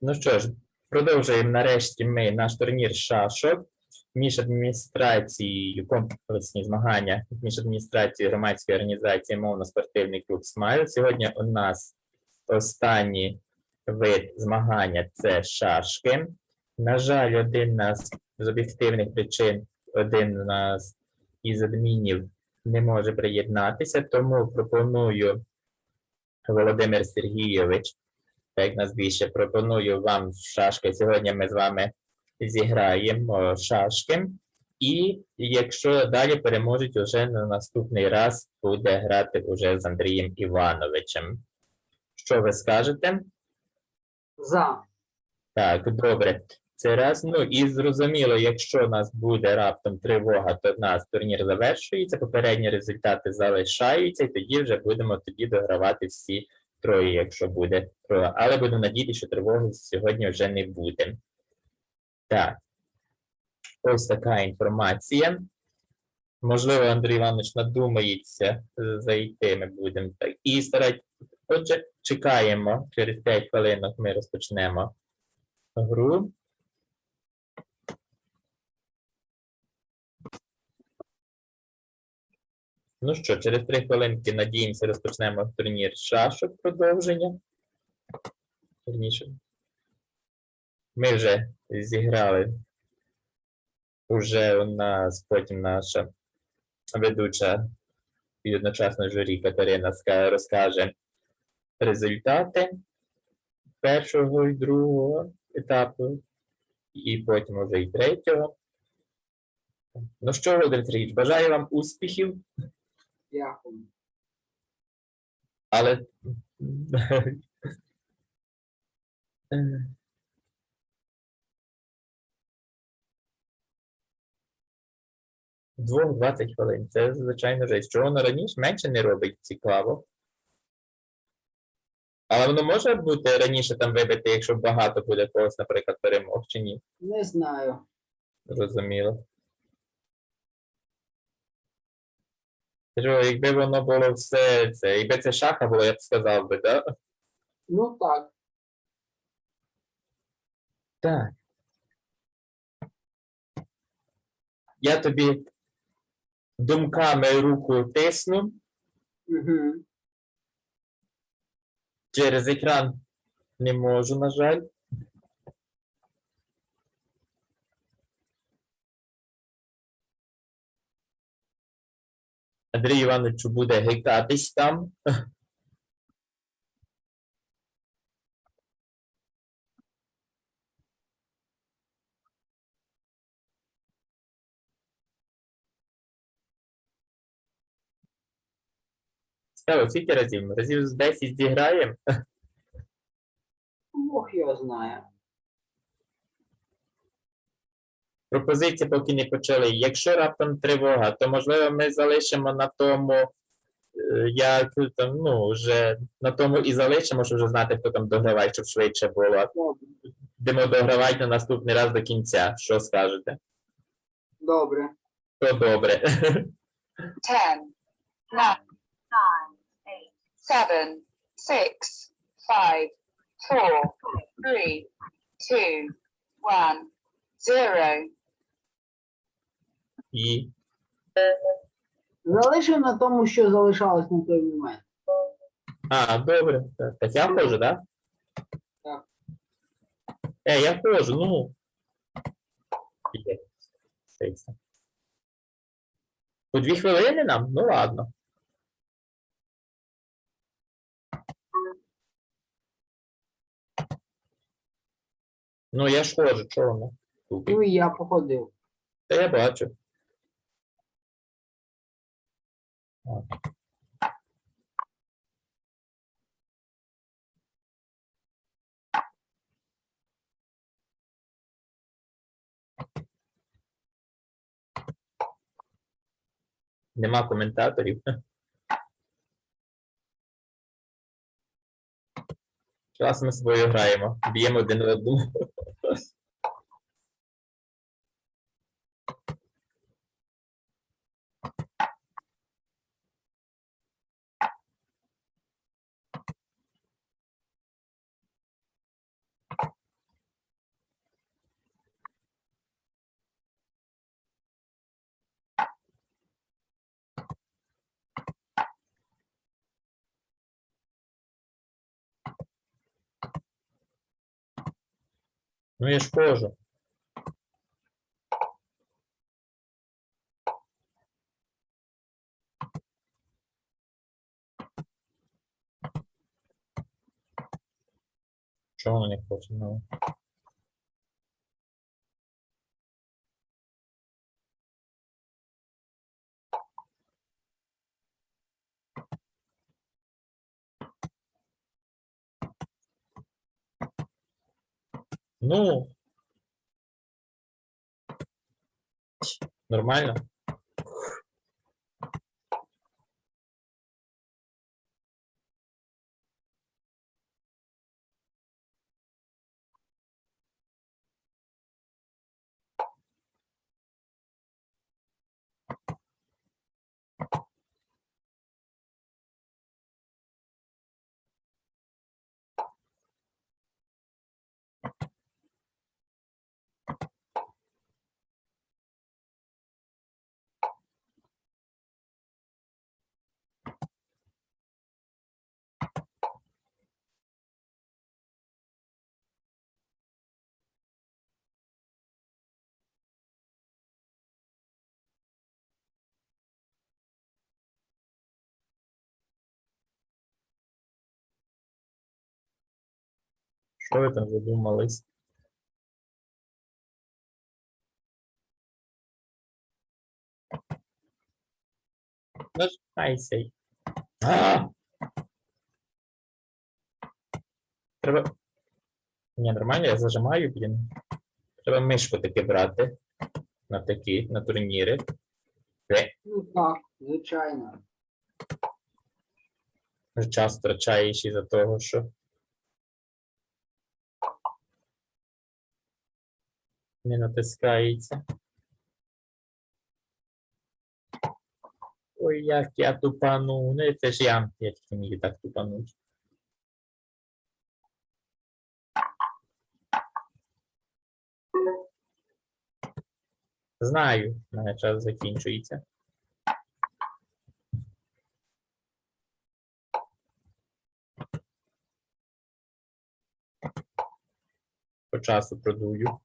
Ну що ж, продовжуємо нарешті ми наш турнір шашок між адміністрацією, комплексні змагання між адміністрацією громадської організації мовно-спортивний клуб Смайл. Сьогодні у нас останній вид змагання це шашки. На жаль, один нас з об'єктивних причин, один нас із адмінів не може приєднатися, тому пропоную Володимир Сергійович як нас більше пропоную вам шашки. Сьогодні ми з вами зіграємо шашки. І якщо далі переможуть, уже на наступний раз буде грати уже з Андрієм Івановичем. Що ви скажете? За. Так, добре. Це раз. Ну і зрозуміло, якщо у нас буде раптом тривога, то в нас турнір завершується, попередні результати залишаються, і тоді вже будемо тоді догравати всі троє, якщо буде троє. Але буду надіятися, що тривоги сьогодні вже не буде. Так. Ось така інформація. Можливо, Андрій Іванович надумається е, зайти, ми будемо так. І старать. Отже, чекаємо. Через 5 хвилинок ми розпочнемо гру. Ну що, через 3 хвилинки, надіємося, розпочнемо турнір шашок продовження. Вірніше. Ми вже зіграли. Уже у нас потім наша ведуча і одночасно журі Катерина розкаже результати першого і другого етапу, і потім уже і третього. Ну що, Володимир Сергійович, бажаю вам успіхів, Дякую. але Двох 20 хвилин. Це звичайно жесть. Чого воно раніше менше не робить цікаво. Але воно може бути раніше там вибити, якщо багато буде когось, наприклад, перемог чи ні. Не знаю. Зрозуміло. Кажу, якби воно було все це, якби це шаха було, я б сказав би, так? Да? Ну так. Так. Я тобі думками руку тисну Угу. через екран не можу, на жаль. Андрій Іванович буде гикатись там. Цікаво, скільки разів? Разів з 10 зіграємо. Бог його знає. Пропозиції поки не почали. Якщо раптом тривога, то можливо ми залишимо на тому, е, як там, ну, вже на тому і залишимо, щоб вже знати, хто там дограває, щоб швидше було. Будемо догравати на наступний раз до кінця. Що скажете? Добре. То добре. ten, nine, nine, eight, seven, six, five, four, three, two, one, zero. І Залишив на тому, що залишалось на той момент. А, добре. Так, так я ходжу, так? Так. Е, я ходжу, ну. Є. Все. По дві хвилини нам? Ну ладно. Ну, я ж ходжу, чого воно? Ну і я походив. Та я бачу. Нема коментаторів. Зараз ми з собою граємо, б'ємо один в одному. Ну я ж кажу. Чого воно не? Ну. Ну. Нормально? Що ви там задумались? Нажимайся. Треба. Ні, нормально, я зажимаю, блін. Треба мишку таки брати. На такі, на турніри. Е, Ну так, звичайно. час втрачаєш із-за того, що. Не натискається. Ой, як я тупану. Ну, це ж я, я тільки міг так тупануть. Знаю, в мене час закінчується. По часу продую.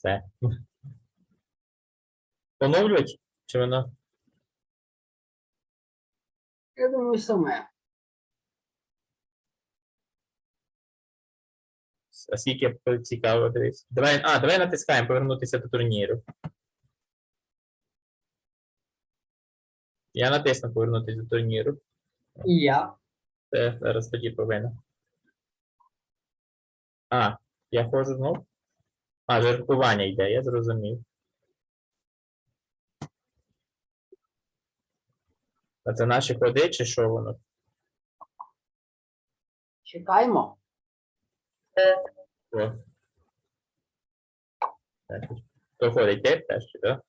Все. Поновлювати? Чи воно? Я думаю, саме. А скільки цікаво дивись. Давай, а, давай натискаємо повернутися до турніру. Я натисну повернутися до турніру. І я. Це зараз тоді повинен. А, я ходжу знов. А, жартування йде, я зрозумів. А це наші ходи, чи що воно? Чекаємо. О. Так, То ходить те теж, так?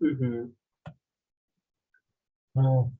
Угу. Ну.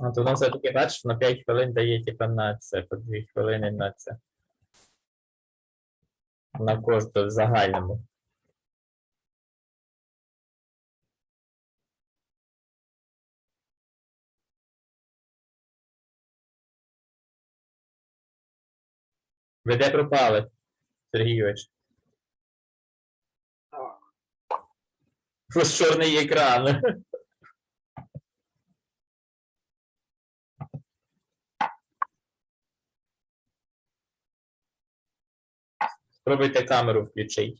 А то воно все-таки бачиш, на 5 хвилин дає типа на це, по 2 хвилини на це. На кожну в загальному. Ви де пропали, Сергійович? Так. Ось чорний екран. Спробуйте камеру включити.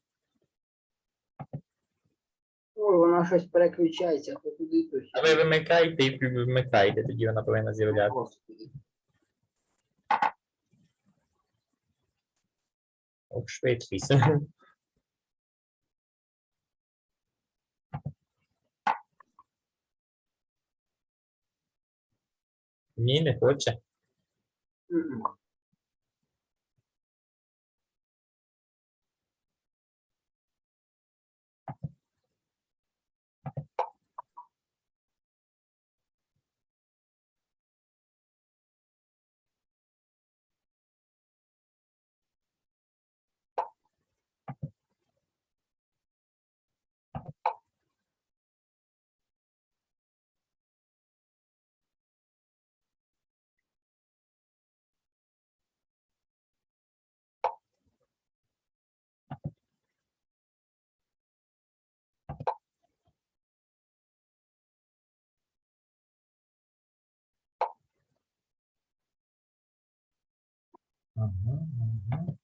Вона щось переключається, то туди то А ви вимикайте і вмикайте, тоді вона повинна з'являтися. Ох, швидкість. Ні, не хоче. Ага, ага.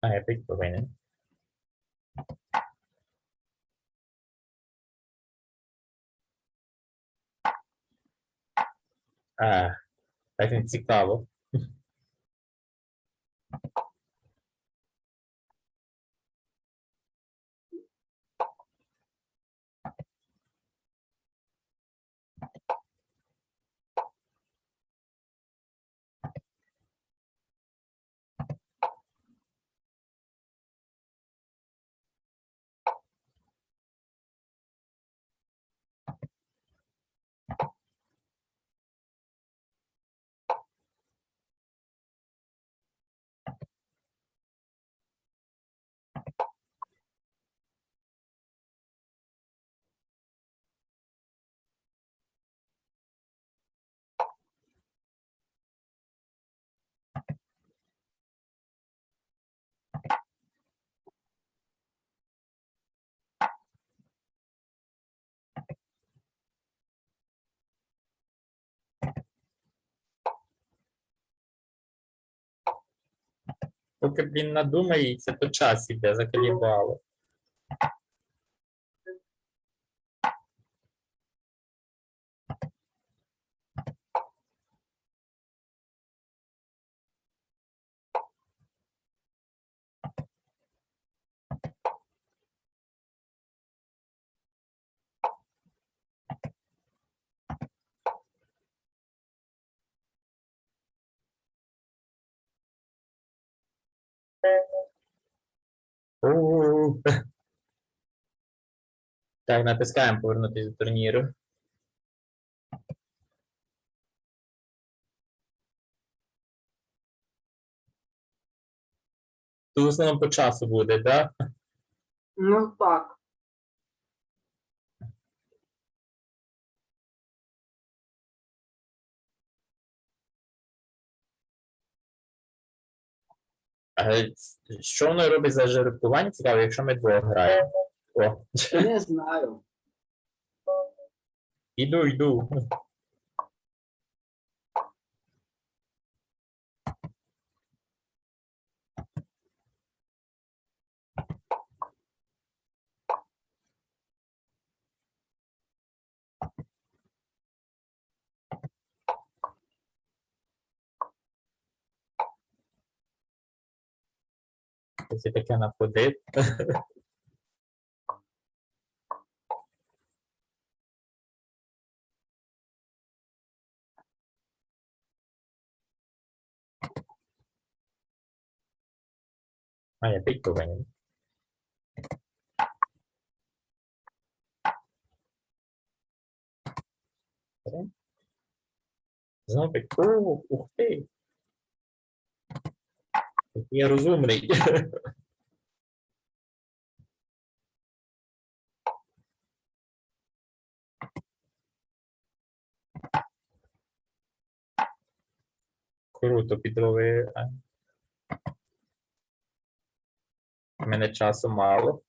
А, я пить повинен. А, Поки, він надумається, то час іде, заколібало. Так, натискаємо повернутися до турніру. Тут в основному по часу буде, так? Да? Ну так. А що воно робить за жеребкування? Цікаво, якщо ми двоє граємо. О, Не знаю. іду, йду. Ось і таке находить. А, я пить повинен. Добре. Знову пить. О, ух ти. Який Я розумний. Круто підловив. а. У мене часу мало.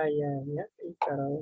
Ayan, yan. Ikaw.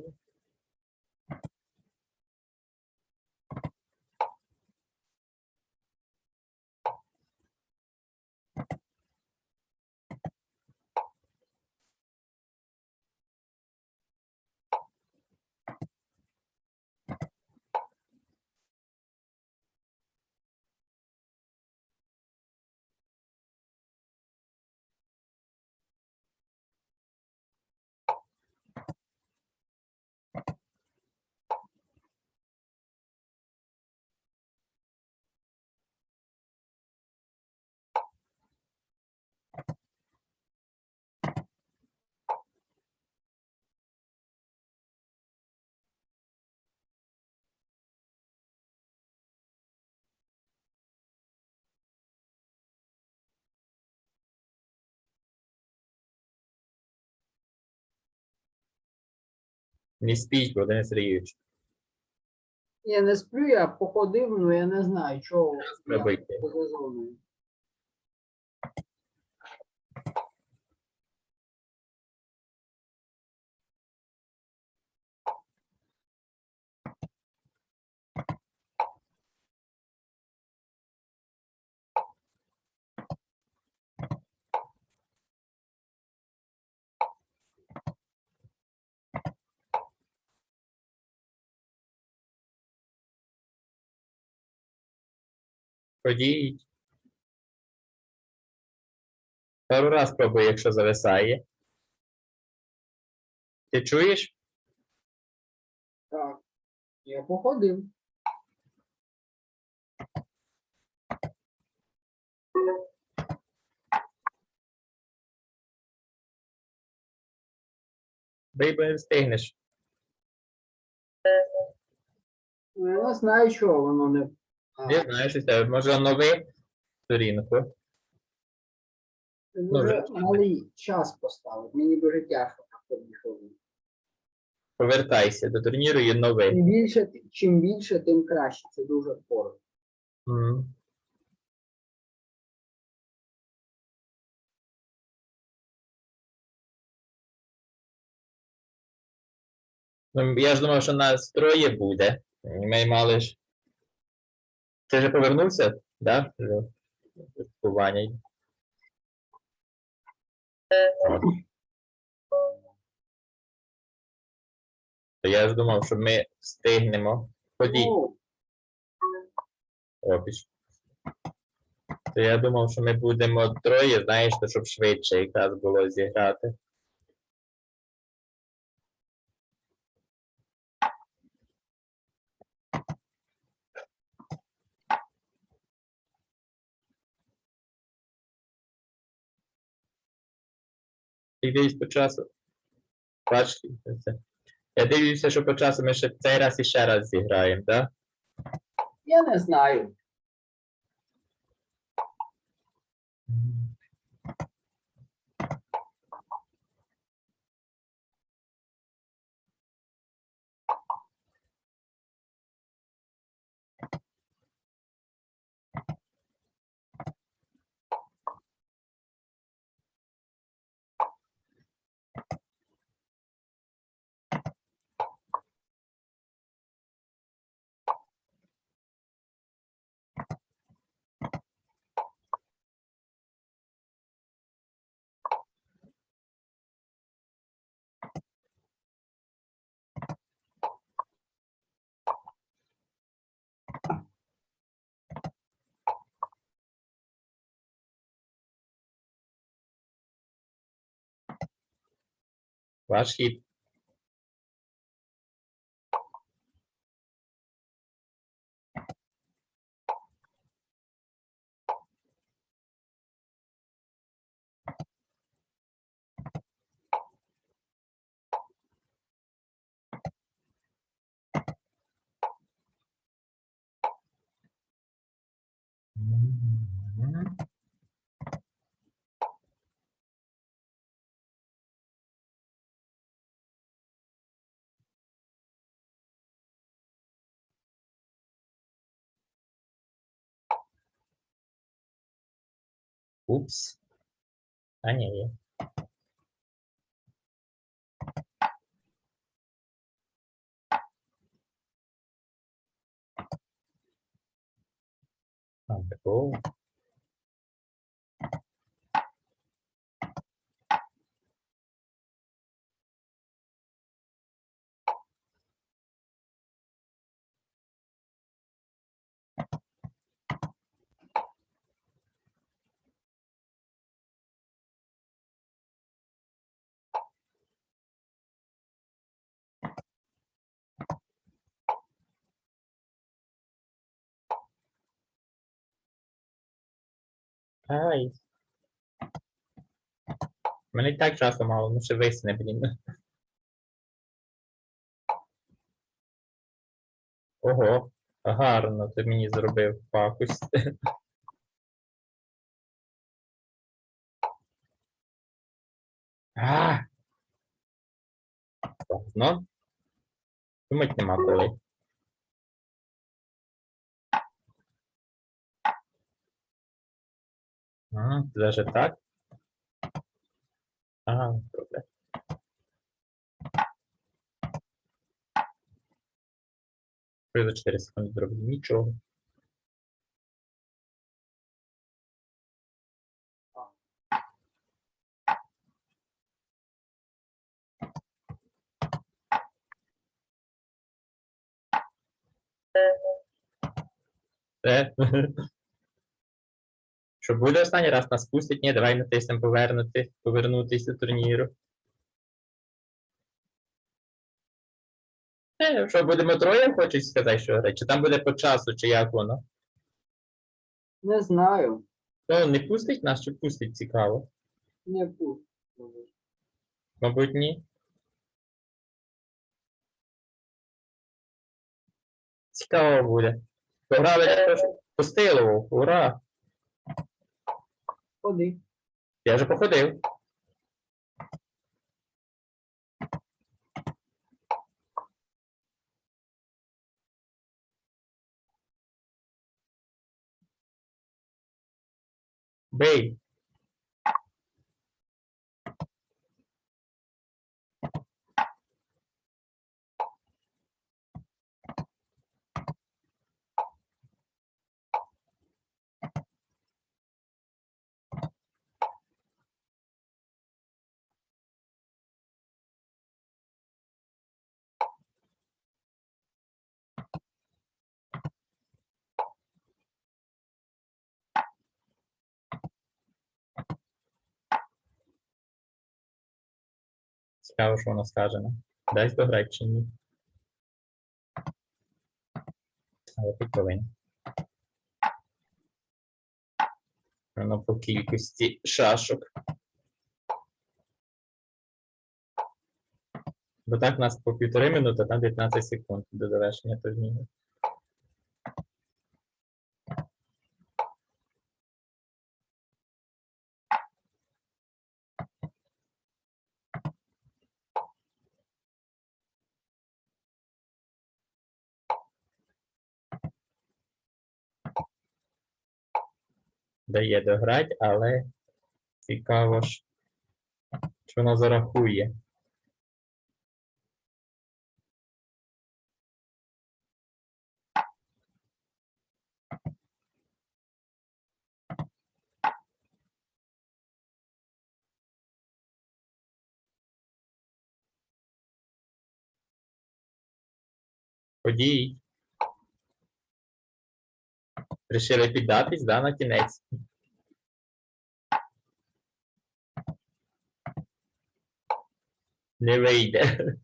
Не спіть, Володимир Сергійович. Я не сплю, я походив, але я не знаю, чого я поза зоною. Ходіть. Пару раз спробуй, якщо зависає. Ти чуєш? Так. Я походив. Бий, бо не встигнеш. Ну, я не знаю, чого воно не. Не знаю, що тебе. Може новий сторінку. Це вже- малий час поставив. Мені дуже тяжко так. Повертайся до турніру і новий. Чим більше, чим більше, тим краще. Це дуже скоро. М. Ну, я ж думав, що нас троє буде. Ми мали ж. Ти вже повернувся? Да? То Я ж думав, що ми встигнемо. Ходіть. Ну, Опіч. То я думав, що ми будемо троє, знаєш, щоб швидше якраз було зіграти. Ти дивись по часу. Бачите, це. Я дивлюся, що по часу ми ще цей раз і ще раз зіграємо, так? я не знаю. Quasi хід. Упс. А, ні, є. А, Ай. Мене і так часу мало, ну ще висне, блін. Ого, гарно ти мені зробив пакость. А! Ладно. Думать нема коли. А, даже так? Ага, добре. Що я за 4 секунди зроблю? Нічого. Все. Що буде останній раз нас пустить? Ні, давай натиснемо повернути, повернутися до турніру. Е, що будемо троє, хочеш сказати, що грати? Чи там буде по часу, чи як воно? Не знаю. Ну, не пустить нас, чи пустить цікаво? Не пусть. Мабуть, ні. Цікаво буде. Пограли стилу, ура! Ходи. Я вже походив. Бей. Цікаво, що вона скаже нам. Дасть дограти. Але тут повинен. Воно по кількості шашок. Бо так у нас по півтори минути, там 15 секунд до завершення турніру. Дає дограти, але цікаво ж, чи воно зарахує. Ходіть. Рішили піддатись, да, на кінець. Не вийде.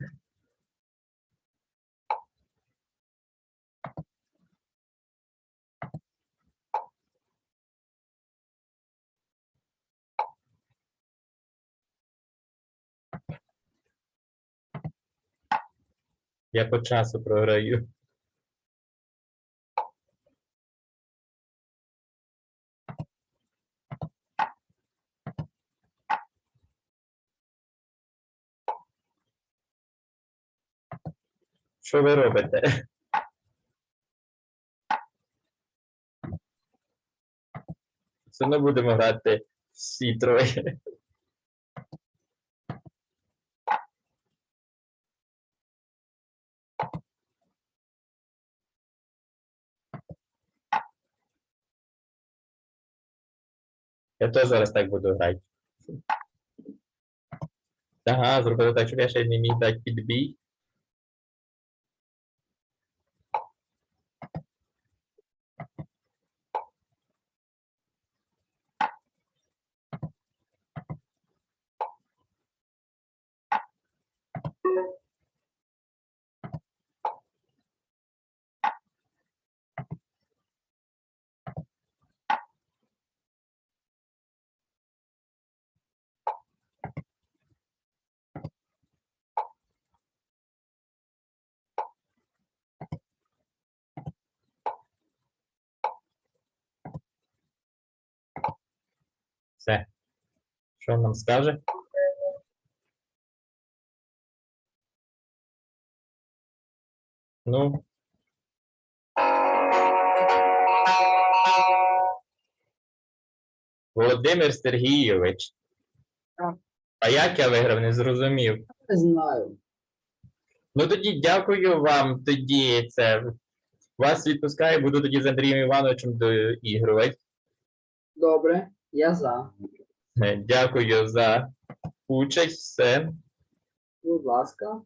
Я по часу програю. Що ви робите? Все одно будемо грати всі троє. Я теж зараз так буду грати. Ага, зробили так, щоб я ще не міг дати підбій. Все. Що нам скаже? Ну. Володимир Сергійович. Так. А як я виграв, не зрозумів. Не знаю. Ну тоді дякую вам. Тоді це вас відпускаю, буду тоді з Андрієм Івановичем доігрувати. Добре, я за. Е, Дякую за участь. Все. Будь ласка.